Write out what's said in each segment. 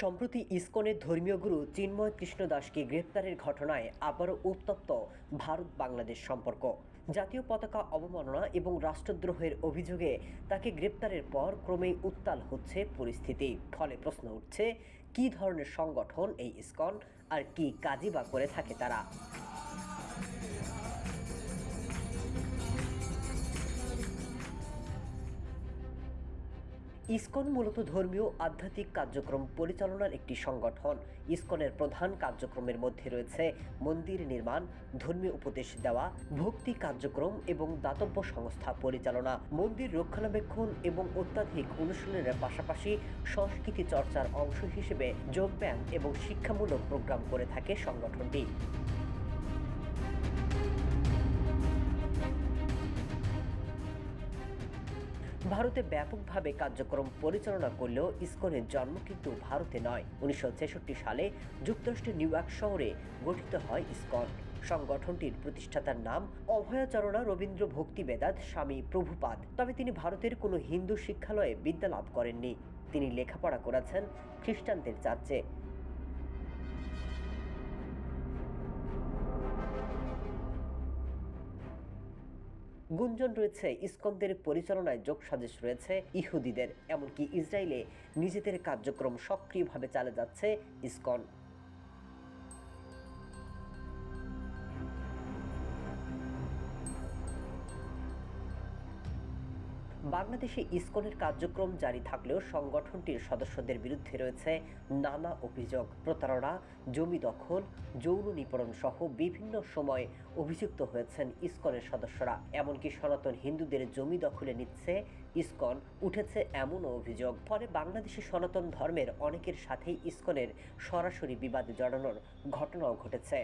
সম্প্রতি ইসকনের ধর্মীয় গুরু চিন্ময় কৃষ্ণ দাসকে গ্রেপ্তারের ঘটনায় আবারও উত্তপ্ত ভারত বাংলাদেশ সম্পর্ক। জাতীয় পতাকা অবমাননা এবং রাষ্ট্রদ্রোহের অভিযোগে তাকে গ্রেপ্তারের পর ক্রমেই উত্তাল হচ্ছে পরিস্থিতি। ফলে প্রশ্ন উঠছে, কি ধরনের সংগঠন এই ইসকন? আর কি কাজই বা করে থাকে তারা? ইসকন মূলত ধর্মীয় আধ্যাত্মিক কার্যক্রম পরিচালনার একটি সংগঠন। ইসকনের প্রধান কার্যক্রমের মধ্যে রয়েছে মন্দির নির্মাণ, ধর্মীয় উপদেশ দেওয়া, ভক্তি কার্যক্রম এবং দাতব্য সংস্থা পরিচালনা। মন্দির রক্ষণাবেক্ষণ এবং অত্যাধিক অনুশীলনের পাশাপাশি সংস্কৃতি চর্চার অংশ হিসেবে যোগব্যায়াম এবং শিক্ষামূলক প্রোগ্রাম করে থাকে সংগঠনটি। ভারতে ব্যাপকভাবে কার্যক্রম পরিচালনা করলেও ইসকনের জন্ম কিন্তু ভারতে নয়। উনিশশো সালে যুক্তরাষ্ট্রের নিউ ইয়র্ক শহরে গঠিত হয় ইসকন। সংগঠনটির প্রতিষ্ঠাতার নাম অভয়াচরণা রবীন্দ্র ভক্তি বেদাত স্বামী প্রভুপাদ। তবে তিনি ভারতের কোনো হিন্দু শিক্ষালয়ে বিদ্যা লাভ করেননি। তিনি লেখাপড়া করেছেন খ্রিস্টানদের চার্চে। গুঞ্জন রয়েছে, ইসকনদের পরিচালনায় যোগ সাজেশ রয়েছে ইহুদিদের। এমনকি ইসরায়েলে নিজেদের কার্যক্রম সক্রিয়ভাবে চালে যাচ্ছে ইসকন। বাংলাদেশে ইসকনের কার্যক্রম জারি থাকলেও সংগঠনটির সদস্যদের বিরুদ্ধে রয়েছে নানা অভিযোগ, প্রতারণা, জমি দখল, যৌন নিপীড়ন সহ বিভিন্ন সময় অভিযুক্ত হয়েছেন ইসকনের সদস্যরা। এমনকি সনাতন হিন্দুদের জমি দখলে নিচ্ছে ইসকন, উঠেছে এমনও অভিযোগ। ফলে বাংলাদেশে সনাতন ধর্মের অনেকের সাথেই ইসকনের সরাসরি বিবাদে জড়ানোর ঘটনাও ঘটেছে।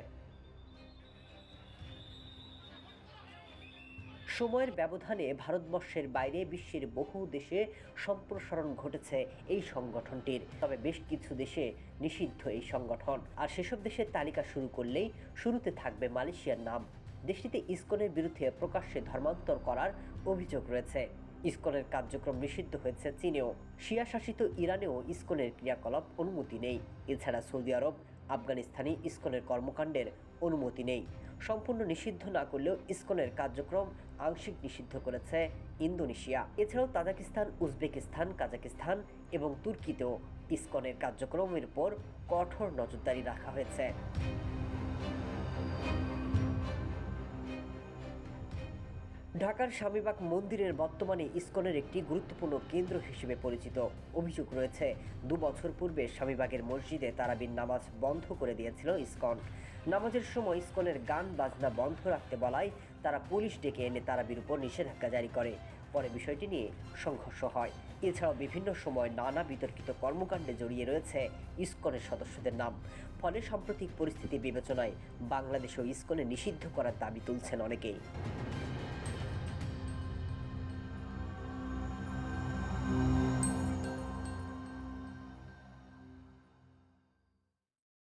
সময়ের ব্যবধানে ভারতবর্ষের বাইরে বিশ্বের বহু দেশে সম্প্রসারণ ঘটেছে এই সংগঠনটির। তবে বেশ কিছু দেশে নিষিদ্ধ এই সংগঠন। আর সেসব দেশের তালিকা শুরু করলেই শুরুতে থাকবে মালয়েশিয়ার নাম। দেশটিতে ইসকনের বিরুদ্ধে প্রকাশ্যে ধর্মান্তর করার অভিযোগ রয়েছে। ইসকনের কার্যক্রম নিষিদ্ধ হয়েছে চীনেও। শিয়া শাসিত ইরানেও ইসকনের ক্রিয়াকলাপ অনুমতি নেই। এছাড়া সৌদি আরব আফগানিস্তানে ইস্কনের কর্মকাণ্ডের অনুমতি নেই। সম্পূর্ণ নিষিদ্ধ না করলেও ইস্কনের কার্যক্রম আংশিক নিষিদ্ধ করেছে ইন্দোনেশিয়া। এছাড়াও তাজাকিস্তান, উজবেকিস্তান, কাজাকিস্তান এবং তুর্কিতেও ইস্কনের কার্যক্রমের উপর কঠোর নজরদারি রাখা হয়েছে। ঢাকার স্বামীবাগ মন্দিরের বর্তমানে ইস্কনের একটি গুরুত্বপূর্ণ কেন্দ্র হিসেবে পরিচিত। অভিযোগ রয়েছে, দু বছর পূর্বে স্বামীবাগের মসজিদে তারাবির নামাজ বন্ধ করে দিয়েছিল ইসকন। নামাজের সময় ইস্কনের গান বাজনা বন্ধ রাখতে বলায় তারা পুলিশ ডেকে এনে তারাবির উপর নিষেধাজ্ঞা জারি করে। পরে বিষয়টি নিয়ে সংঘর্ষ হয়। এছাড়াও বিভিন্ন সময় নানা বিতর্কিত কর্মকাণ্ডে জড়িয়ে রয়েছে ইস্কনের সদস্যদের নাম। ফলে সাম্প্রতিক পরিস্থিতি বিবেচনায় বাংলাদেশেও ইস্কনে নিষিদ্ধ করার দাবি তুলছেন অনেকেই।